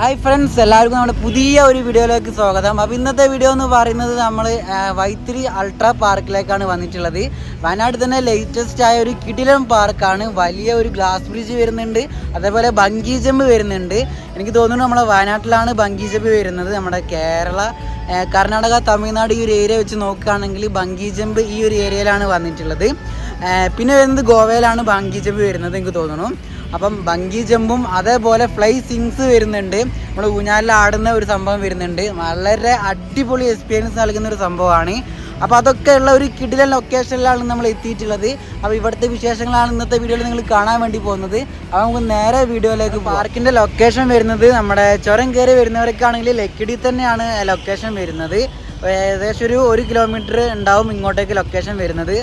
Hi friends എല്ലാവർക്കും നമ്മുടെ പുതിയ ഒരു വീഡിയോയിലേക്ക് സ്വാഗതം. അപ്പോൾ ഇന്നത്തെ വീഡിയോ എന്ന് പറയുന്നത് നമ്മൾ വൈത്തിരി അൾട്രാ പാർക്കിലേക്കാണ് വന്നിട്ടുള്ളത്. വയനാട് തന്നെ ലേറ്റസ്റ്റ് ആയ ഒരു കിടിലം പാർക്കാണ്. വലിയ ഒരു ഗ്ലാസ് ബ്രിഡ്ജ് വരുന്നുണ്ട്. അതേപോലെ ബങ്കി ജമ്പ് വരുന്നുണ്ട്. എനിക്ക് തോന്നുന്നു നമ്മുടെ വയനാട്ടിലാണ് ബങ്കി ജമ്പ് വരുന്നത്. നമ്മുടെ കേരള കർണാടക തമിഴ്നാട് ഈ ഒരു ഏരിയ വെച്ച് നോക്കുകയാണെങ്കിൽ ബങ്കി ജമ്പ് ഈ ഒരു ഏരിയയിലാണ് വന്നിട്ടുള്ളത്. പിന്നെ വരുന്നത് ഗോവയിലാണ് ബങ്കി ജമ്പ് വരുന്നത് എനിക്ക് തോന്നുന്നു. അപ്പം ബങ്കി ജമ്പും അതേപോലെ ഫ്ലൈ സിങ്സ് വരുന്നുണ്ട്. നമ്മൾ ഊഞ്ഞാലിൽ ആടുന്ന ഒരു സംഭവം വരുന്നുണ്ട്. വളരെ അടിപൊളി എക്സ്പീരിയൻസ് നൽകുന്ന ഒരു സംഭവമാണ്. അപ്പോൾ അതൊക്കെ ഉള്ള ഒരു കിടിലൻ ലൊക്കേഷനിലാണ് നമ്മൾ എത്തിയിട്ടുള്ളത്. അപ്പോൾ ഇവിടുത്തെ വിശേഷങ്ങളാണ് ഇന്നത്തെ വീഡിയോയിൽ നിങ്ങൾ കാണാൻ വേണ്ടി പോകുന്നത്. അപ്പോൾ നമുക്ക് നേരെ വീഡിയോയിലേക്ക് പാർക്കിന്റെ ലൊക്കേഷൻ വരുന്നത് നമ്മുടെ ചുരം കയറി വരുന്നവർക്കാണെങ്കിൽ ലക്കിടി തന്നെയാണ് ലൊക്കേഷൻ വരുന്നത്. ഏകദേശം ഒരു ഒരു കിലോമീറ്റർ ഉണ്ടാവും ഇങ്ങോട്ടേക്ക് ലൊക്കേഷൻ വരുന്നത്.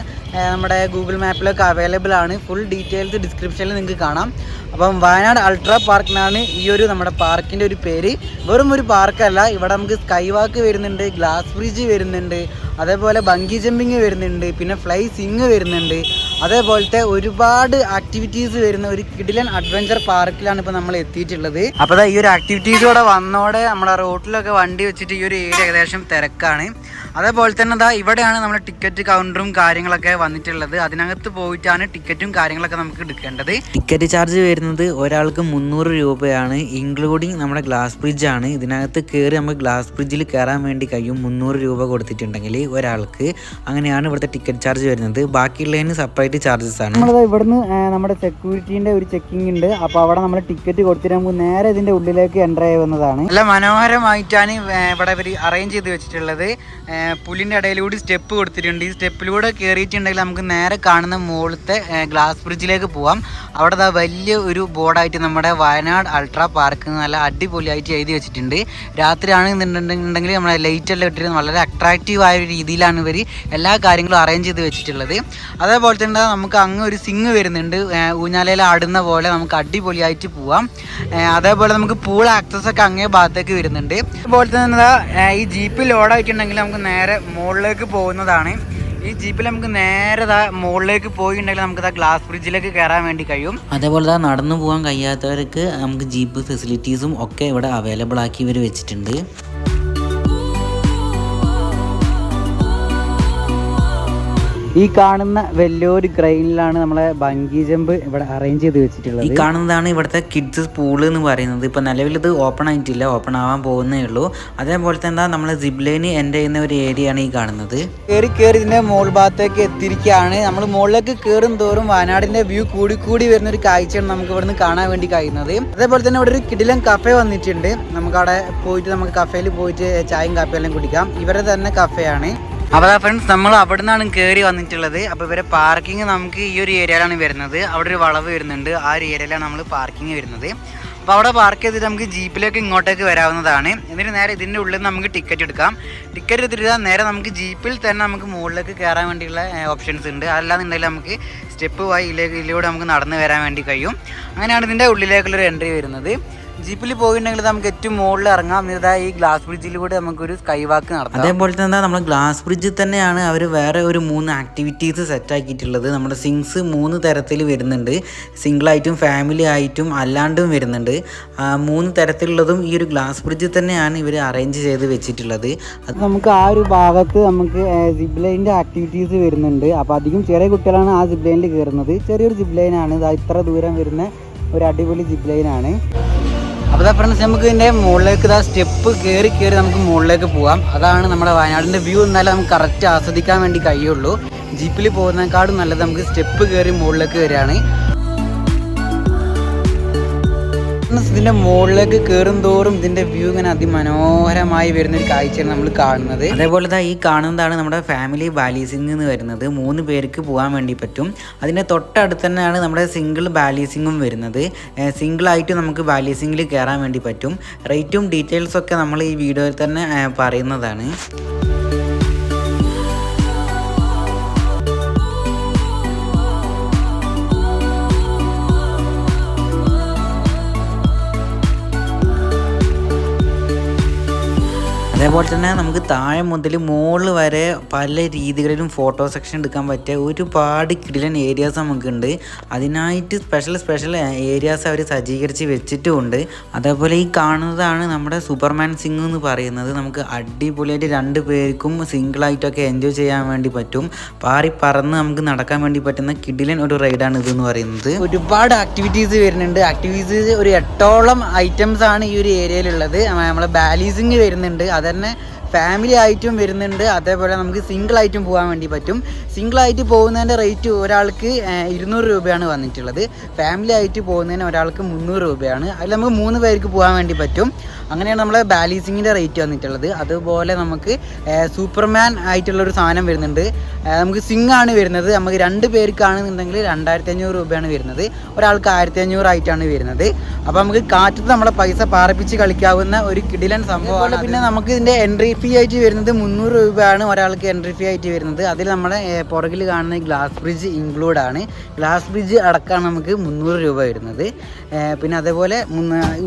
നമ്മുടെ ഗൂഗിൾ മാപ്പിലൊക്കെ അവൈലബിൾ ആണ്. ഫുൾ ഡീറ്റെയിൽസ് ഡിസ്ക്രിപ്ഷനിൽ നിങ്ങൾക്ക് കാണാം. അപ്പം വയനാട് അൾട്രാ പാർക്ക് എന്നാണ് ഈ ഒരു നമ്മുടെ പാർക്കിന്റെ ഒരു പേര്. വെറും ഒരു പാർക്കല്ല ഇവിടെ നമുക്ക് സ്കൈ വാക്ക് വരുന്നുണ്ട് ഗ്ലാസ് ബ്രിഡ്ജ് വരുന്നുണ്ട് അതേപോലെ ബങ്കി ജമ്പിങ് വരുന്നുണ്ട് പിന്നെ ഫ്ലൈ സിങ് വരുന്നുണ്ട്. അതേപോലത്തെ ഒരുപാട് ആക്ടിവിറ്റീസ് വരുന്ന ഒരു കിടിലൻ അഡ്വഞ്ചർ പാർക്കിലാണ് ഇപ്പോൾ നമ്മൾ എത്തിയിട്ടുള്ളത്. അപ്പോൾ ഈ ഒരു ആക്ടിവിറ്റീസ് കൂടെ വന്നോടെ നമ്മുടെ റോട്ടിലൊക്കെ വണ്ടി വെച്ചിട്ട് ഈ ഒരു ഏരിയ ഏകദേശം തിരക്കാണ്. അതേപോലെ തന്നെ ദാ ഇവിടെയാണ് നമ്മുടെ ടിക്കറ്റ് കൗണ്ടറും കാര്യങ്ങളൊക്കെ വന്നിട്ടുള്ളത്. അതിനകത്ത് പോയിട്ടാണ് ടിക്കറ്റും കാര്യങ്ങളൊക്കെ നമുക്ക് എടുക്കേണ്ടത്. ടിക്കറ്റ് ചാർജ് വരുന്നത് ഒരാൾക്ക് മുന്നൂറ് രൂപയാണ്. ഇൻക്ലൂഡിങ് നമ്മുടെ ഗ്ലാസ് ബ്രിഡ്ജ് ആണ്. ഇതിനകത്ത് കയറി നമുക്ക് ഗ്ലാസ് ബ്രിഡ്ജിൽ കയറാൻ വേണ്ടി കഴിയും മുന്നൂറ് രൂപ കൊടുത്തിട്ടുണ്ടെങ്കിൽ ഒരാൾക്ക്. അങ്ങനെയാണ് ഇവിടുത്തെ ടിക്കറ്റ് ചാർജ് വരുന്നത്. ബാക്കിയുള്ളതിന് സെപ്പറേറ്റ് ചാർജസ് ആണ്. നമ്മൾ ഇവിടുന്ന് നമ്മുടെ സെക്യൂരിറ്റീന്റെ ഒരു ചെക്കിംഗ് ഉണ്ട്. അപ്പോൾ അവിടെ നമ്മൾ ടിക്കറ്റ് കൊടുത്തിട്ട് നമുക്ക് നേരെ ഇതിന്റെ ഉള്ളിലേക്ക് എന്റർ ചെയ്യുന്നതാണ് നല്ല മനോഹരമായിട്ടാണ് ഇവിടെ ഇവർ അറേഞ്ച് ചെയ്ത് വെച്ചിട്ടുള്ളത്. പുല്ലിന്റെ ഇടയിലൂടെ സ്റ്റെപ്പ് കൊടുത്തിട്ടുണ്ട്. ഈ സ്റ്റെപ്പിലൂടെ കയറിയിട്ടുണ്ടെങ്കിൽ നമുക്ക് നേരെ കാണുന്ന മുകളിലത്തെ ഗ്ലാസ് ബ്രിഡ്ജിലേക്ക് പോവാം. അവിടെ വലിയ ഒരു ബോർഡായിട്ട് നമ്മുടെ വയനാട് അൾട്രാ പാർക്ക് നല്ല അടിപൊളിയായിട്ട് എഴുതി വെച്ചിട്ടുണ്ട്. രാത്രിയാണ് എന്നുണ്ടെങ്കിൽ നമ്മളെ ലൈറ്റ് എല്ലാം ഇട്ടിട്ട് വളരെ അട്രാക്റ്റീവ് ആയ ഒരു രീതിയിലാണ് ഇവർ എല്ലാ കാര്യങ്ങളും അറേഞ്ച് ചെയ്ത് വെച്ചിട്ടുള്ളത്. അതേപോലെ തന്നെ നമുക്ക് അങ്ങ് ഒരു സിങ് വരുന്നുണ്ട്. ഊഞ്ഞാലയിൽ ആടുന്ന പോലെ നമുക്ക് അടിപൊളിയായിട്ട് പോവാം. അതേപോലെ നമുക്ക് പൂൾ ആക്സസ് ഒക്കെ അങ്ങേ ഭാഗത്തേക്ക് വരുന്നുണ്ട്. അതുപോലെ തന്നെ ഈ ജീപ്പിൽ ലോഡായിട്ടുണ്ടെങ്കിൽ നമുക്ക് നേരെ മുകളിലേക്ക് പോകുന്നതാണ്. ഈ ജീപ്പിൽ നമുക്ക് നേരെ മുകളിലേക്ക് പോയിട്ടുണ്ടെങ്കിൽ നമുക്ക് ദാ ഗ്ലാസ് ബ്രിഡ്ജിലേക്ക് കയറാൻ വേണ്ടി കഴിയും. അതേപോലെ തന്നെ നടന്നു പോകാൻ കഴിയാത്തവർക്ക് നമുക്ക് ജീപ്പ് ഫെസിലിറ്റീസും ഒക്കെ ഇവിടെ അവൈലബിൾ ആക്കി ഇവർ വെച്ചിട്ടുണ്ട്. ഈ കാണുന്ന വലിയൊരു ഗ്രൈനിലാണ് നമ്മളെ ബങ്കി ജമ്പ് ഇവിടെ അറേഞ്ച് ചെയ്ത് വെച്ചിട്ടുള്ളത്. ഈ കാണുന്നതാണ് ഇവിടുത്തെ കിഡ്സ് പൂൾ എന്ന് പറയുന്നത്. ഇപ്പൊ നിലവിൽ ഇത് ഓപ്പൺ ആയിട്ടില്ല. ഓപ്പൺ ആവാൻ പോകുന്നേ ഉള്ളൂ. അതേപോലെ തന്നെ നമ്മൾ ജിബ്ലൈന് എന്റെ ചെയ്യുന്ന ഒരു ഏരിയ ആണ് ഈ കാണുന്നത്. കയറി കയറി ഇതിന്റെ മോൾ ഭാഗത്തേക്ക് എത്തിയിരിക്കുകയാണ്. നമ്മൾ മുകളിലേക്ക് കയറും തോറും വയനാടിന്റെ വ്യൂ കൂടി കൂടി വരുന്ന ഒരു കാഴ്ചയാണ് നമുക്ക് ഇവിടുന്ന് കാണാൻ വേണ്ടി കഴിയുന്നത്. അതേപോലെ തന്നെ ഇവിടെ ഒരു കിടിലം കഫേ വന്നിട്ടുണ്ട്. നമുക്ക് അവിടെ പോയിട്ട് നമുക്ക് കഫേയിൽ പോയിട്ട് ചായയും കാപ്പിയും എല്ലാം കുടിക്കാം. ഇവരുടെ തന്നെ കഫേയാണ് അപ്പോൾ ഫ്രണ്ട്സ് നമ്മൾ അവിടെ നിന്നാണ് കയറി വന്നിട്ടുള്ളത്. അപ്പോൾ ഇവരെ പാർക്കിംഗ് നമുക്ക് ഈ ഒരു ഏരിയയിലാണ് വരുന്നത്. അവിടെ ഒരു വളവ് വരുന്നുണ്ട്. ആ ഒരു ഏരിയയിലാണ് നമ്മൾ പാർക്കിംഗ് വരുന്നത്. അപ്പോൾ അവിടെ പാർക്ക് ചെയ്തിട്ട് നമുക്ക് ജീപ്പിലേക്ക് ഇങ്ങോട്ടേക്ക് വരാവുന്നതാണ്. എന്നിട്ട് നേരെ ഇതിന്റെ ഉള്ളിൽ നമുക്ക് ടിക്കറ്റ് എടുക്കാം. ടിക്കറ്റ് എടുത്തിട്ട് നേരെ നമുക്ക് ജീപ്പിൽ തന്നെ നമുക്ക് മുകളിലേക്ക് കയറാൻ വേണ്ടിയുള്ള ഓപ്ഷൻസ് ഉണ്ട്. അല്ലാന്നുണ്ടെങ്കിൽ നമുക്ക് സ്റ്റെപ്പ് വായി ഇതിലൂടെ നമുക്ക് നടന്ന് വരാൻ വേണ്ടി കഴിയും. അങ്ങനെയാണ് ഇതിന്റെ ഉള്ളിലേക്കുള്ളൊരു എൻട്രി വരുന്നത്. ജീപ്പിൽ പോയിട്ടുണ്ടെങ്കിൽ നമുക്ക് ഏറ്റവും മുകളിൽ ഇറങ്ങാം. എന്നിട്ട് ഈ ഗ്ലാസ് ബ്രിഡ്ജിലൂടെ നമുക്കൊരു സ്കൈ വാക്ക് നടത്താം. അതേപോലെ തന്നെ നമ്മൾ ഗ്ലാസ് ബ്രിഡ്ജിൽ തന്നെയാണ് അവർ വേറെ ഒരു മൂന്ന് ആക്ടിവിറ്റീസ് സെറ്റ് ആക്കിയിട്ടുള്ളത്. നമ്മുടെ സിങ്സ് മൂന്ന് തരത്തിൽ വരുന്നുണ്ട്. സിംഗിൾ ആയിട്ടും ഫാമിലി ആയിട്ടും അല്ലാണ്ടും വരുന്നുണ്ട്. മൂന്ന് തരത്തിലുള്ളതും ഈ ഒരു ഗ്ലാസ് ബ്രിഡ്ജിൽ തന്നെയാണ് ഇവർ അറേഞ്ച് ചെയ്ത് വെച്ചിട്ടുള്ളത്. അത് നമുക്ക് ആ ഒരു ഭാഗത്ത് നമുക്ക് സിബ് ലൈനിന്റെ ആക്ടിവിറ്റീസ് വരുന്നുണ്ട്. അപ്പോൾ അധികം ചെറിയ കുട്ടികളാണ് ആ സിബ് ലൈനിൽ കയറുന്നത് ചെറിയൊരു സിബ് ലൈനാണ് ഇതാ ഇത്ര ദൂരം വരുന്ന ഒരു അടിപൊളി സിബ് ലൈനാണ് അപ്പോൾ ഫ്രണ്ട്സ് നമുക്ക് ഇതിന്റെ മുകളിലേക്ക് ഇതാ സ്റ്റെപ്പ് കയറി കയറി നമുക്ക് മുകളിലേക്ക് പോകാം അതാണ് നമ്മുടെ വയനാടിന്റെ വ്യൂ എന്നാലും നമുക്ക് കറക്റ്റ് ആസ്വദിക്കാൻ വേണ്ടി കഴിയുള്ളൂ. ജീപ്പിൽ പോകുന്നതിനേക്കാളും നല്ലത് നമുക്ക് സ്റ്റെപ്പ് കയറി മുകളിലേക്ക് വരികയാണ്. ഇതിന്റെ മുകളിലേക്ക് കയറും തോറും ഇതിന്റെ വ്യൂ ഇങ്ങനെ അതിമനോഹരമായി വരുന്ന ഒരു കാഴ്ചയാണ് നമ്മൾ കാണുന്നത്. അതേപോലെ തന്നെ ഈ കാണുന്നതാണ് നമ്മുടെ ഫാമിലി ബാലീസിംഗ് എന്ന് വരുന്നത്. മൂന്ന് പേർക്ക് പോകാൻ വേണ്ടി പറ്റും. അതിന്റെ തൊട്ടടുത്ത് തന്നെയാണ് നമ്മുടെ സിംഗിൾ ബാലീസിങ്ങും വരുന്നത്. സിംഗിൾ ആയിട്ട് നമുക്ക് ബാലീസിങ്ങിൽ കയറാൻ വേണ്ടി പറ്റും. റേറ്റും ഡീറ്റെയിൽസ് ഒക്കെ നമ്മൾ ഈ വീഡിയോയിൽ തന്നെ പറയുന്നതാണ്. അതേപോലെ തന്നെ നമുക്ക് താഴെ മുതൽ മുകളിൽ വരെ പല രീതികളിലും ഫോട്ടോ സെക്ഷൻ എടുക്കാൻ പറ്റിയ ഒരുപാട് കിടിലൻ ഏരിയാസ് നമുക്കുണ്ട്. അതിനായിട്ട് സ്പെഷ്യൽ സ്പെഷ്യൽ ഏരിയാസ് അവർ സജ്ജീകരിച്ച് വെച്ചിട്ടുമുണ്ട്. അതേപോലെ ഈ കാണുന്നതാണ് നമ്മുടെ സൂപ്പർമാൻ സിംഗ് എന്ന് പറയുന്നത്. നമുക്ക് അടിപൊളിയായിട്ട് രണ്ട് പേർക്കും സിംഗിളായിട്ടൊക്കെ എൻജോയ് ചെയ്യാൻ വേണ്ടി പറ്റും. പാറി പറന്ന് നമുക്ക് നടക്കാൻ വേണ്ടി പറ്റുന്ന കിടിലൻ ഒരു റൈഡാണ് ഇതെന്ന് പറയുന്നത്. ഒരുപാട് ആക്ടിവിറ്റീസ് വരുന്നുണ്ട്. ആക്ടിവിറ്റീസ് ഒരു എട്ടോളം ഐറ്റംസ് ആണ് ഈ ഒരു ഏരിയയിലുള്ളത് നമ്മളെ ബാലീസിങ് വരുന്നുണ്ട്. അതന്നെ સરકારને ഫാമിലി ആയിട്ടും വരുന്നുണ്ട്. അതേപോലെ നമുക്ക് സിംഗിൾ ആയിട്ടും പോകാൻ വേണ്ടി പറ്റും. സിംഗിൾ ആയിട്ട് പോകുന്നതിന്റെ റേറ്റ് ഒരാൾക്ക് ഇരുന്നൂറ് രൂപയാണ് വന്നിട്ടുള്ളത്. ഫാമിലി ആയിട്ട് പോകുന്നതിന് ഒരാൾക്ക് മുന്നൂറ് രൂപയാണ്. അതിൽ നമുക്ക് മൂന്ന് പേർക്ക് പോകാൻ വേണ്ടി പറ്റും. അങ്ങനെയാണ് നമ്മളെ ബാലീസിങ്ങിന്റെ റേറ്റ് വന്നിട്ടുള്ളത്. അതുപോലെ നമുക്ക് സൂപ്പർമാൻ ആയിട്ടുള്ളൊരു സാധനം വരുന്നുണ്ട്. നമുക്ക് സിംഗ് ആണ് വരുന്നത്. നമുക്ക് രണ്ട് പേർക്കാണെന്നുണ്ടെങ്കിൽ രണ്ടായിരത്തി അഞ്ഞൂറ് രൂപയാണ് വരുന്നത്. ഒരാൾക്ക് ആയിരത്തി അഞ്ഞൂറായിട്ടാണ് വരുന്നത്. അപ്പോൾ നമുക്ക് കാറ്റത്ത് നമ്മളെ പൈസ പാർപ്പിച്ച് കളിക്കാവുന്ന ഒരു കിടിലൻ സംഭവമാണ്. പിന്നെ നമുക്ക് ഇതിന്റെ എൻട്രി ഫീ ആയിട്ട് വരുന്നത് മുന്നൂറ് രൂപയാണ് ഒരാൾക്ക് എൻട്രി ഫീ ആയിട്ട് വരുന്നത്. അതിൽ നമ്മുടെ പുറകിൽ കാണുന്ന ഗ്ലാസ് ബ്രിഡ്ജ് ഇൻക്ലൂഡ് ആണ്. ഗ്ലാസ് ബ്രിഡ്ജ് അടക്കാൻ നമുക്ക് മുന്നൂറ് രൂപ വരുന്നത്. പിന്നെ അതേപോലെ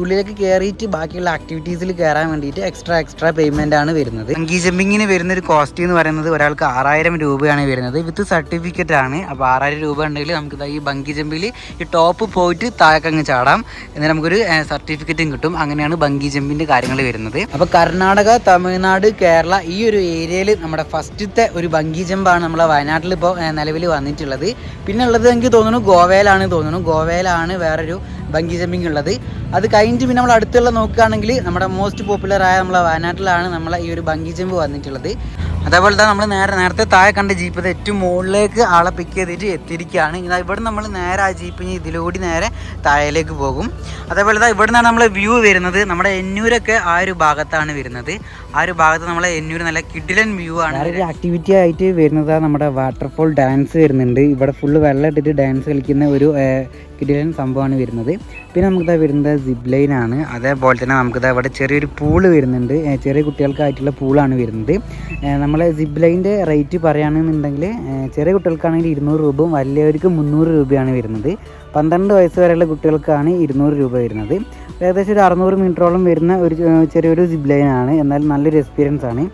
ഉള്ളിലേക്ക് കയറിയിട്ട് ബാക്കിയുള്ള ആക്ടിവിറ്റീസിൽ കയറാൻ വേണ്ടിയിട്ട് എക്സ്ട്രാ എക്സ്ട്രാ പേയ്മെന്റ് ആണ് വരുന്നത്. ബങ്കി ജമ്പിങ്ങിന് വരുന്ന ഒരു കോസ്റ്റ് എന്ന് പറയുന്നത് ഒരാൾക്ക് ആറായിരം രൂപയാണ് വരുന്നത്. വിത്ത് സർട്ടിഫിക്കറ്റ് ആണ്. അപ്പോൾ ആറായിരം രൂപ ഉണ്ടെങ്കിൽ നമുക്ക് ഈ ബങ്കി ജമ്പിൽ ഈ ടോപ്പ് പോയിട്ട് താഴേക്കങ്ങ് ചാടാം. എന്നിട്ട് നമുക്കൊരു സർട്ടിഫിക്കറ്റും കിട്ടും. അങ്ങനെയാണ് ബങ്കി ജമ്പിന്റെ കാര്യങ്ങൾ വരുന്നത്. അപ്പോൾ കർണാടക തമിഴ്നാട് കേരള ഈ ഒരു ഏരിയയിൽ നമ്മുടെ ഫസ്റ്റത്തെ ഒരു ബങ്കി ജമ്പാണ് നമ്മളെ വയനാട്ടിൽ ഇപ്പോൾ നിലവിൽ വന്നിട്ടുള്ളത്. പിന്നെ ഉള്ളത് എനിക്ക് തോന്നുന്നു ഗോവയിലാണ് തോന്നുന്നു. ഗോവയിലാണ് വേറൊരു ബങ്കി ജമ്പിങ് ഉള്ളത്. അത് കഴിഞ്ഞിട്ട് പിന്നെ നമ്മൾ അടുത്തുള്ള നോക്കുകയാണെങ്കിൽ നമ്മുടെ മോസ്റ്റ് പോപ്പുലറായ നമ്മളെ വയനാട്ടിലാണ് നമ്മളെ ഈ ഒരു ബങ്കി ജമ്പ് വന്നിട്ടുള്ളത്. അതേപോലെ തന്നെ നമ്മൾ നേരെ നേരത്തെ താഴെ കണ്ട ജീപ്പ് ഏറ്റവും മുകളിലേക്ക് ആളെ പിക്ക് ചെയ്തിട്ട് എത്തിയിരിക്കുകയാണ്. ഇതാ ഇവിടെ നമ്മൾ നേരെ ആ ജീപ്പിന് ഇതിലൂടെ നേരെ താഴേലേക്ക് പോകും. അതേപോലെ തന്നെ ഇവിടെ നിന്നാണ് നമ്മൾ വ്യൂ വരുന്നത്. നമ്മുടെ എന്നൂരൊക്കെ ആ ഒരു ഭാഗത്താണ് വരുന്നത്. ആ ഒരു ഭാഗത്ത് നമ്മളെ എന്നൂർ നല്ല കിഡിലൻ വ്യൂ ആണ്. ഒരു ആക്ടിവിറ്റി ആയിട്ട് വരുന്നത് നമ്മുടെ വാട്ടർഫോൾ ഡാൻസ് വരുന്നുണ്ട്. ഇവിടെ ഫുള്ള് വെള്ളം ഇട്ടിട്ട് ഡാൻസ് കളിക്കുന്ന ഒരു കിടിലൻ സംഭവമാണ് വരുന്നത്. പിന്നെ നമുക്കിതാ വരുന്നത് സിബ് ആണ്. അതേപോലെ തന്നെ നമുക്കിതാ ഇവിടെ ചെറിയൊരു പൂൾ വരുന്നുണ്ട്. ചെറിയ കുട്ടികൾക്കായിട്ടുള്ള പൂളാണ് വരുന്നത്. നമ്മൾ സിബ് ലൈന്റെ റേറ്റ് പറയുകയാണെന്നുണ്ടെങ്കിൽ ചെറിയ കുട്ടികൾക്കാണെങ്കിൽ ഇരുന്നൂറ് രൂപയും വലിയവർക്ക് മുന്നൂറ് രൂപയാണ് വരുന്നത്. പന്ത്രണ്ട് വയസ്സ് വരെയുള്ള കുട്ടികൾക്കാണ് ഇരുന്നൂറ് രൂപ വരുന്നത്. ഏകദേശം ഒരു അറുന്നൂറ് മീറ്ററോളം വരുന്ന ഒരു ചെറിയൊരു സിബ് ലൈനാണ് എന്നാൽ നല്ലൊരു എക്സ്പീരിയൻസ് ആണ്.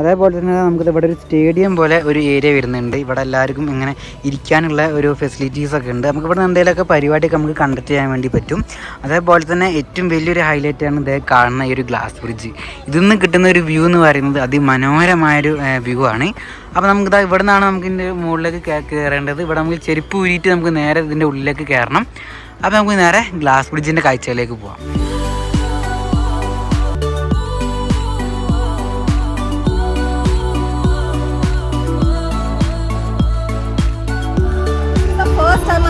അതേപോലെ തന്നെ നമുക്ക് ഇവിടെ ഒരു സ്റ്റേഡിയം പോലെ ഒരു ഏരിയ വരുന്നുണ്ട്. ഇവിടെ എല്ലാവർക്കും ഇങ്ങനെ ഇരിക്കാനുള്ള ഒരു ഫെസിലിറ്റീസ് ഒക്കെ ഉണ്ട്. നമുക്ക് ഇവിടെ എന്തെങ്കിലുമൊക്കെ പരിപാടിയൊക്കെ നമുക്ക് കണ്ടക്ട് ചെയ്യാൻ വേണ്ടി പറ്റും. അതേപോലെ തന്നെ ഏറ്റവും വലിയൊരു ഹൈലൈറ്റ് ആണ് ഇതേ കാണുന്ന ഈ ഒരു ഗ്ലാസ് ബ്രിഡ്ജ് ഇതിൽ നിന്ന് കിട്ടുന്ന ഒരു വ്യൂ എന്ന് പറയുന്നത് അതിമനോഹരമായൊരു വ്യൂ ആണ്. അപ്പോൾ നമുക്ക് ഇതാ ഇവിടെ നിന്നാണ് നമുക്ക് ഇതിന്റെ മുകളിലേക്ക് കയറേണ്ടത് ഇവിടെ നമുക്ക് ചെരുപ്പ് ഊരിയിട്ട് നമുക്ക് നേരെ ഇതിന്റെ ഉള്ളിലേക്ക് കയറണം അപ്പോൾ നമുക്ക് നേരെ ഗ്ലാസ് ബ്രിഡ്ജിന്റെ കാഴ്ചയിലേക്ക് പോവാം.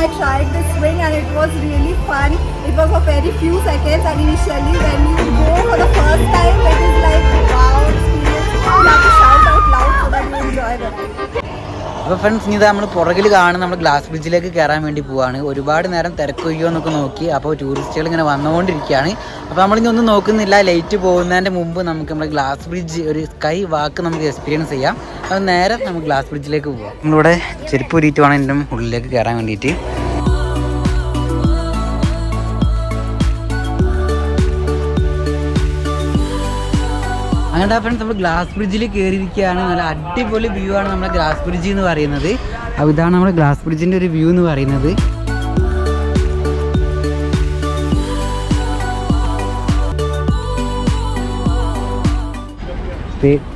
I tried the swing and it was really fun. It was for very few seconds and initially when you go for the first time it is like wow experience. You have to shout out loud so that you enjoy the. അപ്പോൾ friends ഇനി നമ്മൾ പുറകിൽ കാണുന്ന നമ്മൾ glass ബ്രിഡ്ജിലേക്ക് കയറാൻ വേണ്ടി പോവാണ് ഒരുപാട് നേരം തിരക്കൊയ്യോ എന്നൊക്കെ നോക്കി അപ്പോൾ ടൂറിസ്റ്റുകൾ ഇങ്ങനെ വന്നുകൊണ്ടിരിക്കുകയാണ് അപ്പോൾ നമ്മളിനി ഒന്നും നോക്കുന്നില്ല ലൈറ്റ് പോകുന്നതിന്റെ മുമ്പ് നമുക്ക് നമ്മുടെ ഗ്ലാസ് ബ്രിഡ്ജ് ഒരു സ്കൈ വാക്ക് നമുക്ക് എക്സ്പീരിയൻസ് ചെയ്യാം അപ്പോൾ നേരെ നമുക്ക് ഗ്ലാസ് ബ്രിഡ്ജിലേക്ക് പോവാം നമ്മളിവിടെ ചെരുപ്പ് ഉരിയിട്ടുവാണ് വേണം എന്റെ ഉള്ളിലേക്ക് കയറാൻ വേണ്ടിയിട്ട് അങ്ങനെ ഫ്രണ്ട്സ് നമ്മൾ ഗ്ലാസ് ബ്രിഡ്ജിൽ കയറിയിരിക്കുകയാണ് നല്ല അടിപൊളി വ്യൂ ആണ് നമ്മുടെ ഗ്ലാസ് ബ്രിഡ്ജ് എന്ന് പറയുന്നത്. അപ്പോൾ ഇതാണ് നമ്മുടെ ഗ്ലാസ് ബ്രിഡ്ജിന്റെ ഒരു വ്യൂ എന്ന് പറയുന്നത്.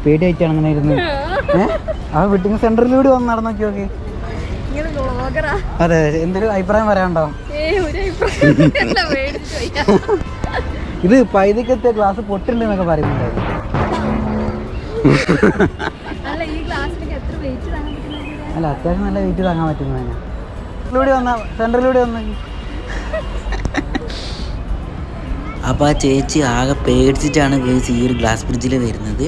പേടിയായിട്ടാണ് അങ്ങനെ ഇരുന്നത് ഏഹ്? ആ വെഡിങ് സെന്ററിലൂടെ വന്ന് നടന്നോക്കി വ്ളോഗറാ അതെ അതെ. എന്തൊരു അഭിപ്രായം പറയാനുണ്ടോ. ഇത് പൈതൃകത്തെ ഗ്ലാസ് പൊട്ടില്ലെന്നൊക്കെ പറയുന്നുണ്ടായിരുന്നു. അല്ല അത്യാവശ്യം നല്ല വെയിറ്റ് താങ്ങാൻ പറ്റുന്നതാണ് സെന്ററിലൂടെ വന്ന വന്ന. അപ്പോൾ ആ ചേച്ചി ആകെ പേടിച്ചിട്ടാണ് ഈ ഒരു ഗ്ലാസ് ബ്രിഡ്ജിൽ വരുന്നത്.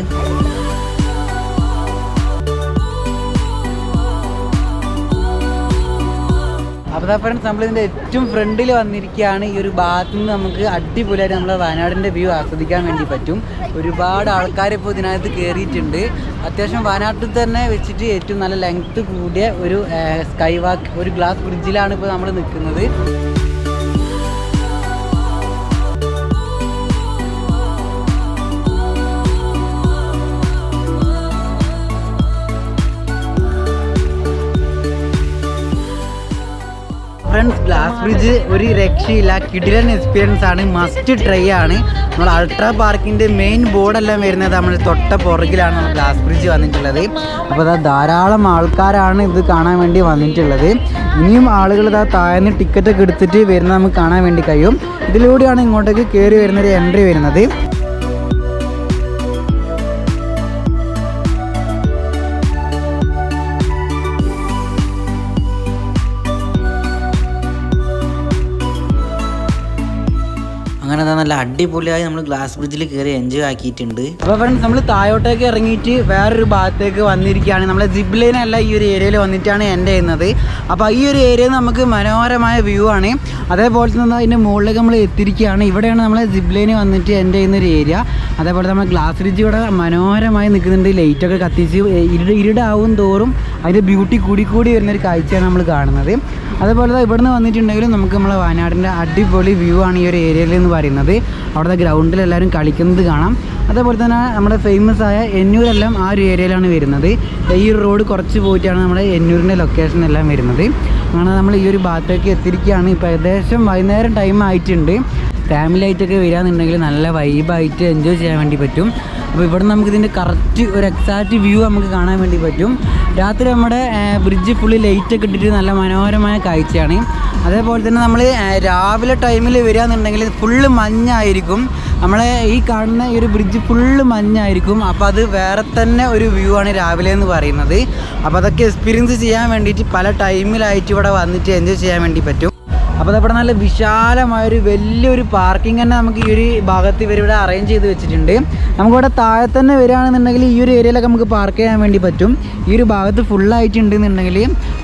അപ്പോൾ ഫ്രണ്ട്സ് നമ്മളിതിന്റെ ഏറ്റവും ഫ്രണ്ടിൽ വന്നിരിക്കുകയാണ് ഈ ഒരു ഭാഗത്തു നിന്ന് നമുക്ക് അടിപൊളിയായിട്ട് നമ്മളെ വയനാടിന്റെ വ്യൂ ആസ്വദിക്കാൻ വേണ്ടി പറ്റും. ഒരുപാട് ആൾക്കാർ ഇപ്പോൾ ഇതിനകത്ത് കയറിയിട്ടുണ്ട് അത്യാവശ്യം വയനാട്ടിൽ തന്നെ വെച്ചിട്ട് ഏറ്റവും നല്ല ലെങ്ത്ത് കൂടിയ ഒരു സ്കൈ വാക്ക് ഒരു ഗ്ലാസ് ബ്രിഡ്ജിലാണ് ഇപ്പോൾ നമ്മൾ നിൽക്കുന്നത് ഫ്രണ്ട്സ് ഗ്ലാസ് ബ്രിഡ്ജ് ഒരു രക്ഷയില്ല. കിടിലൻ എക്സ്പീരിയൻസ് ആണ്. മസ്റ്റ് ട്രൈ ആണ്. നമ്മൾ അൾട്രാ പാർക്കിന്റെ മെയിൻ ബോർഡെല്ലാം വരുന്നത് നമ്മൾ തൊട്ട പുറകിലാണ് ഗ്ലാസ് ബ്രിഡ്ജ് വന്നിട്ടുള്ളത്. അപ്പോൾ അതാ ധാരാളം ആൾക്കാരാണ് ഇത് കാണാൻ വേണ്ടി വന്നിട്ടുള്ളത്. ഇനിയും ആളുകൾ ഇതാ താഴ്ന്ന് ടിക്കറ്റൊക്കെ എടുത്തിട്ട് വരുന്നത് നമുക്ക് കാണാൻ വേണ്ടി കഴിയും. ഇതിലൂടെയാണ് ഇങ്ങോട്ടേക്ക് കയറി വരുന്നൊരു എൻട്രി വരുന്നത്. നല്ല അടിപൊളിയായി നമ്മൾ ഗ്ലാസ് ബ്രിഡ്ജിൽ കയറി എൻജോയ് ആക്കിയിട്ടുണ്ട്. അപ്പോൾ ഫ്രണ്ട്സ് നമ്മൾ താഴോട്ടേക്ക് ഇറങ്ങിയിട്ട് വേറൊരു ഭാഗത്തേക്ക് വന്നിരിക്കുകയാണ്. നമ്മളെ ജിബ് ലൈനല്ല ഈ ഒരു ഏരിയയിൽ വന്നിട്ടാണ് എന്റെ ചെയ്യുന്നത്. അപ്പോൾ ഈ ഒരു ഏരിയ നമുക്ക് മനോഹരമായ വ്യൂ ആണ്. അതേപോലെ തന്നെ അതിന്റെ മുകളിലേക്ക് നമ്മൾ എത്തിയിരിക്കുകയാണ്. ഇവിടെയാണ് നമ്മളെ ജിബ് ലൈന് വന്നിട്ട് എന്റെ ചെയ്യുന്ന ഒരു ഏരിയ അതേപോലെ നമ്മൾ ഗ്ലാസ് ബ്രിഡ്ജ് ഇവിടെ മനോഹരമായി നിൽക്കുന്നുണ്ട്. ലൈറ്റൊക്കെ കത്തിച്ച് ഇരുട് ഇരുടാവും തോറും അതിന്റെ ബ്യൂട്ടി കൂടി കൂടി വരുന്നൊരു കാഴ്ചയാണ് നമ്മൾ കാണുന്നത്. അതേപോലെ തന്നെ ഇവിടുന്ന് വന്നിട്ടുണ്ടെങ്കിലും നമുക്ക് നമ്മളെ വയനാടിന്റെ അടിപൊളി വ്യൂ ആണ് ഈ ഒരു ഏരിയയിൽ എന്ന് പറയുന്നത്. അവിടുത്തെ ഗ്രൗണ്ടിൽ എല്ലാവരും കളിക്കുന്നത് കാണാം. അതേപോലെ തന്നെ നമ്മുടെ ഫേമസ് ആയ എന്നൂരെല്ലാം ആ ഒരു ഏരിയയിലാണ് വരുന്നത്. ഈ ഒരു റോഡ് കുറച്ച് പോയിട്ടാണ് നമ്മുടെ എന്നൂരിന്റെ ലൊക്കേഷൻ എല്ലാം വരുന്നത്. അങ്ങനെ നമ്മൾ ഈ ഒരു ഭാഗത്തേക്ക് എത്തിയിരിക്കുകയാണ്. ഇപ്പോൾ ഏകദേശം വൈകുന്നേരം ടൈം ആയിട്ടുണ്ട്. ഫാമിലി ആയിട്ടൊക്കെ വരികയെന്നുണ്ടെങ്കിൽ നല്ല വൈബായിട്ട് എൻജോയ് ചെയ്യാൻ വേണ്ടി പറ്റും. അപ്പോൾ ഇവിടെ നമുക്ക് ഇതിന്റെ കറക്റ്റ് ഒരു എക്സാക്റ്റ് വ്യൂ നമുക്ക് കാണാൻ വേണ്ടി പറ്റും. രാത്രി നമ്മുടെ ബ്രിഡ്ജ് ഫുള്ള് ലൈറ്റൊക്കെ ഇട്ടിട്ട് നല്ല മനോഹരമായ കാഴ്ചയാണ്. അതേപോലെ തന്നെ നമ്മൾ രാവിലെ ടൈമിൽ വരികയാണെന്നുണ്ടെങ്കിൽ ഫുള്ള് മഞ്ഞായിരിക്കും. നമ്മളെ ഈ കാണുന്ന ഈ ഒരു ബ്രിഡ്ജ് ഫുള്ള് മഞ്ഞായിരിക്കും. അപ്പോൾ അത് വേറെ തന്നെ ഒരു വ്യൂ ആണ് രാവിലെ എന്ന് പറയുന്നത്. അപ്പോൾ അതൊക്കെ എക്സ്പീരിയൻസ് ചെയ്യാൻ വേണ്ടിയിട്ട് പല ടൈമിലായിട്ട് ഇവിടെ വന്നിട്ട് എൻജോയ് ചെയ്യാൻ വേണ്ടി പറ്റും. അപ്പോൾ ഇവിടെ നല്ല വിശാലമായൊരു വലിയൊരു പാർക്കിംഗ് തന്നെ നമുക്ക് ഈ ഒരു ഭാഗത്ത് ഇവർ ഇവിടെ അറേഞ്ച് ചെയ്ത് വെച്ചിട്ടുണ്ട്. നമുക്കിവിടെ താഴെ തന്നെ വരികയാണെന്നുണ്ടെങ്കിൽ ഈ ഒരു ഏരിയയിലൊക്കെ നമുക്ക് പാർക്ക് ചെയ്യാൻ വേണ്ടി പറ്റും. ഈ ഒരു ഭാഗത്ത് ഫുള്ളായിട്ടുണ്ടെന്നുണ്ടെങ്കിൽ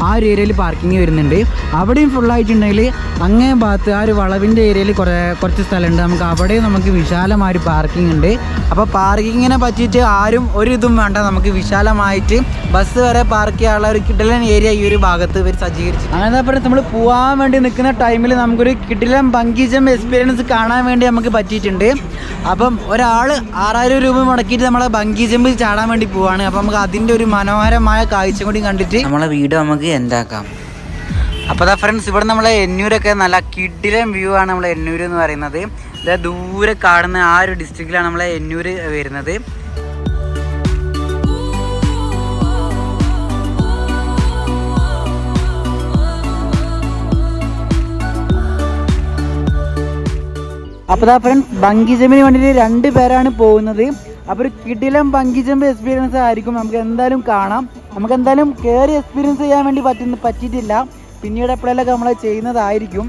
ആ ഒരു ഏരിയയിൽ പാർക്കിംഗ് വരുന്നുണ്ട്. അവിടെയും ഫുള്ളായിട്ടുണ്ടെങ്കിൽ അങ്ങേ ഭാഗത്ത് ആ ഒരു വളവിന്റെ ഏരിയയിൽ കുറേ കുറച്ച് സ്ഥലമുണ്ട്. നമുക്ക് അവിടെയും നമുക്ക് വിശാലമായ ഒരു പാർക്കിംഗ് ഉണ്ട്. അപ്പോൾ പാർക്കിങ്ങിനെ പറ്റിയിട്ട് ആരും ഒരു വേണ്ട. നമുക്ക് വിശാലമായിട്ട് ബസ് വരെ പാർക്ക് ചെയ്യാനുള്ള ഒരു കിടലൻ ഏരിയ ഈ ഒരു ഭാഗത്ത് ഇവർ സജ്ജീകരിച്ചു അങ്ങനെ പറഞ്ഞാൽ നമ്മൾ പോകാൻ വേണ്ടി നിൽക്കുന്ന ടൈമിൽ നമുക്കൊരു കിടിലം ബങ്കീജം എക്സ്പീരിയൻസ് കാണാൻ വേണ്ടി നമുക്ക് പറ്റിയിട്ടുണ്ട്. അപ്പം ഒരാൾ ആറായിരം രൂപ മുടക്കിയിട്ട് നമ്മളെ ബങ്കി ജമ്പ് ചാടാൻ വേണ്ടി പോവാണ്. അപ്പം നമുക്ക് അതിന്റെ ഒരു മനോഹരമായ കാഴ്ച കൂടി കണ്ടിട്ട് നമ്മളെ വീഡിയോ നമുക്ക് എന്താക്കാം? അപ്പോൾ അതാ ഫ്രണ്ട്സ് ഇവിടെ നമ്മളെ എന്നൂരൊക്കെ നല്ല കിടിലം വ്യൂ ആണ് നമ്മളെ എന്നൂർ എന്ന് പറയുന്നത്. ദൂരെ കാണുന്ന ആ ഒരു ഡിസ്ട്രിക്റ്റിലാണ് നമ്മളെ എന്നൂർ വരുന്നത്. അപ്പോൾ ദാ ഫ്രണ്ട്സ് ബങ്കി ജമ്പിന് വേണ്ടിയിട്ട് രണ്ട് പേരാണ് പോകുന്നത്. അപ്പോൾ ഒരു കിടിലം ബങ്കി ജമ്പ് എക്സ്പീരിയൻസ് ആയിരിക്കും. നമുക്ക് എന്തായാലും കാണാം. നമുക്ക് എന്തായാലും കയറി എക്സ്പീരിയൻസ് ചെയ്യാൻ വേണ്ടി പറ്റുന്ന പറ്റിയിട്ടില്ല. പിന്നീട് എപ്പോഴെല്ലാം നമ്മൾ ചെയ്യുന്നതായിരിക്കും.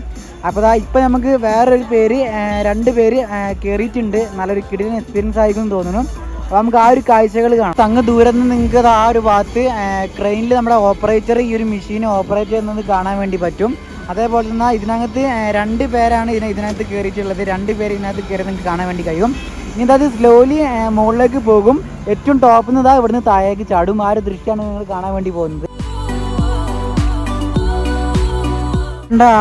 അപ്പോൾ ദാ ഇപ്പം നമുക്ക് വേറൊരു പേര് ആ, രണ്ട് പേര് ആ, കയറിയിട്ടുണ്ട് നല്ലൊരു കിടിലൻ എക്സ്പീരിയൻസ് ആയിരിക്കും തോന്നുന്നു. അപ്പോൾ നമുക്ക് ആ ഒരു കാഴ്ചകൾ കാണാം. അങ്ങ് ദൂരെ നിന്ന് നിങ്ങൾക്ക് ആ ഒരു ഭാഗത്ത് ക്രെയിനിൽ നമ്മുടെ ഓപ്പറേറ്റർ ഈ ഒരു മെഷീൻ ഓപ്പറേറ്റ് ചെയ്യുന്നത് കാണാൻ വേണ്ടി പറ്റും. അതേപോലെ തന്നെ ഇതിനകത്ത് രണ്ട് പേരാണ് ഇതിനെ ഇതിനകത്ത് കയറിയിട്ടുള്ളത് രണ്ട് പേര് ഇതിനകത്ത് കയറി നിങ്ങൾക്ക് കാണാൻ വേണ്ടി കഴിയും. ഇനി അത് സ്ലോലി മുകളിലേക്ക് പോകും. ഏറ്റവും ടോപ്പിൽ നിന്ന് ഇവിടുന്ന് താഴേക്ക് ചാടും. ആ ഒരു ദൃശ്യമാണ് നിങ്ങൾ കാണാൻ വേണ്ടി പോകുന്നത്.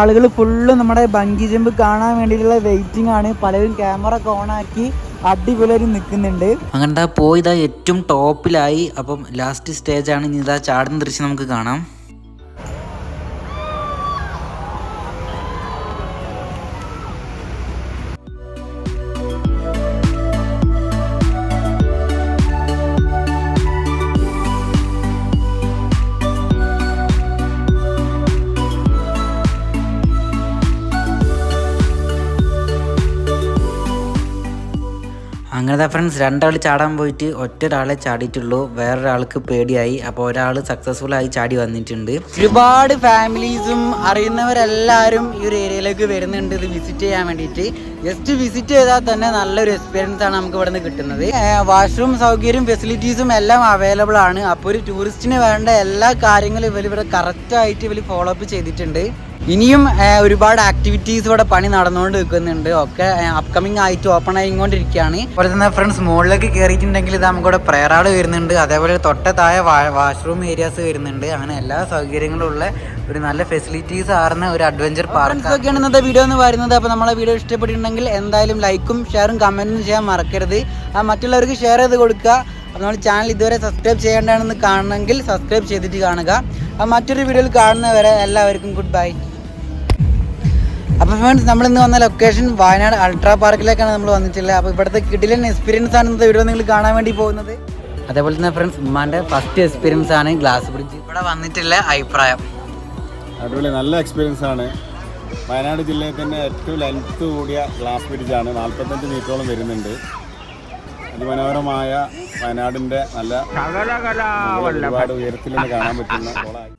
ആളുകൾ ഫുള്ള് നമ്മുടെ ബങ്കി ജമ്പ് കാണാൻ വേണ്ടിയിട്ടുള്ള വെയിറ്റിംഗ് ആണ്. പലരും ക്യാമറ ഒക്കെ ഓണാക്കി അടിപൊളി നിൽക്കുന്നുണ്ട്. അങ്ങനെ പോയിതാ ഏറ്റവും ടോപ്പിലായി അപ്പം ലാസ്റ്റ് സ്റ്റേജാണ് ഇനി ഇതാ ചാടുന്ന ദൃശ്യം നമുക്ക് കാണാം. അങ്ങനത്തെ ഫ്രണ്ട്സ് രണ്ടാൾ ചാടാൻ പോയിട്ട് ഒറ്റ ഒരാളെ ചാടിയിട്ടുള്ളൂ. വേറൊരാൾക്ക് പേടിയായി. അപ്പോൾ ഒരാൾ സക്സസ്ഫുൾ ആയി ചാടി വന്നിട്ടുണ്ട്. ഒരുപാട് ഫാമിലീസും അറിയുന്നവരെല്ലാവരും ഈ ഒരു ഏരിയയിലേക്ക് വരുന്നുണ്ട്. ഇത് വിസിറ്റ് ചെയ്യാൻ വേണ്ടിയിട്ട്. ജസ്റ്റ് വിസിറ്റ് ചെയ്താൽ തന്നെ നല്ലൊരു എക്സ്പീരിയൻസ് ആണ് നമുക്ക് ഇവിടെ നിന്ന് കിട്ടുന്നത് വാഷ്റൂം സൗകര്യം ഫെസിലിറ്റീസും എല്ലാം അവൈലബിൾ ആണ്. അപ്പോൾ ഒരു ടൂറിസ്റ്റിന് വേണ്ട എല്ലാ കാര്യങ്ങളും ഇവർ ഇവിടെ കറക്റ്റായിട്ട് ഇവർ ഫോളോ അപ്പ് ചെയ്തിട്ടുണ്ട്. ഇനിയും ഒരുപാട് ആക്ടിവിറ്റീസ് ഇവിടെ പണി നടന്നുകൊണ്ട് നിൽക്കുന്നുണ്ട്. ഒക്കെ അപ്കമിങ് ആയിട്ട് ഓപ്പൺ ആയിക്കൊണ്ടിരിക്കുകയാണ്. അതുപോലെ തന്നെ ഫ്രണ്ട്സ് മുകളിലേക്ക് കയറിയിട്ടുണ്ടെങ്കിൽ ഇത് നമുക്കിവിടെ പ്രയറാട് വരുന്നുണ്ട്. അതേപോലെ തൊട്ട താഴെ വാഷ്റൂം ഏരിയാസ് വരുന്നുണ്ട്. അങ്ങനെ എല്ലാ സൗകര്യങ്ങളും ഉള്ള ഒരു നല്ല ഫെസിലിറ്റീസ് ആർന്ന ഒരു അഡ്വഞ്ചർ പാർക്ക് ഒക്കെയാണ് ഇന്നത്തെ വീഡിയോ എന്ന് പറയുന്നത്. അപ്പോൾ നമ്മളെ വീഡിയോ ഇഷ്ടപ്പെട്ടിട്ടുണ്ടെങ്കിൽ എന്തായാലും ലൈക്കും ഷെയറും കമന്റും ചെയ്യാൻ മറക്കരുത്. ആ മറ്റുള്ളവർക്ക് ഷെയർ ചെയ്ത് കൊടുക്കുക. അപ്പോൾ നമ്മൾ ചാനൽ ഇതുവരെ സബ്സ്ക്രൈബ് ചെയ്യേണ്ടതാണെന്ന് കാണണമെങ്കിൽ സബ്സ്ക്രൈബ് ചെയ്തിട്ട് കാണുക. അപ്പം മറ്റൊരു വീഡിയോയിൽ കാണുന്നവരെ എല്ലാവർക്കും ഗുഡ് ബൈ അപ്പോൾ ഫ്രണ്ട്സ് നമ്മൾ ഇന്ന് വന്ന ലൊക്കേഷൻ വയനാട് അൾട്രാ പാർക്കിലേക്കാണ് നമ്മൾ വന്നിട്ടുള്ളത്. അപ്പോൾ ഇവിടുത്തെ കിടിലൻ എക്സ്പീരിയൻസ് ആണ് ഇന്നത്തെ വീഡിയോ നിങ്ങൾ കാണാൻ വേണ്ടി പോകുന്നത്. അതേപോലെ തന്നെ ഫ്രണ്ട്സ് ഉമ്മാന്റെ ഫസ്റ്റ് എക്സ്പീരിയൻസ് ആണ് ഗ്ലാസ് ബ്രിഡ്ജ് ഇവിടെ വന്നിട്ടുള്ള അഭിപ്രായം. അടിപൊളി നല്ല എക്സ്പീരിയൻസ് ആണ്. വയനാട് ജില്ലയിൽ തന്നെ ഏറ്റവും ലെങ്ത് കൂടിയ ഗ്ലാസ് ബ്രിഡ്ജാണ് നാൽപ്പത്തഞ്ച് മീറ്ററോളം വരുന്നുണ്ട്. അതിമനോഹരമായ വയനാടിന്റെ നല്ല ഒരുപാട് ഉയരത്തിൽ നിന്ന് കാണാൻ പറ്റുന്ന കുളമായി.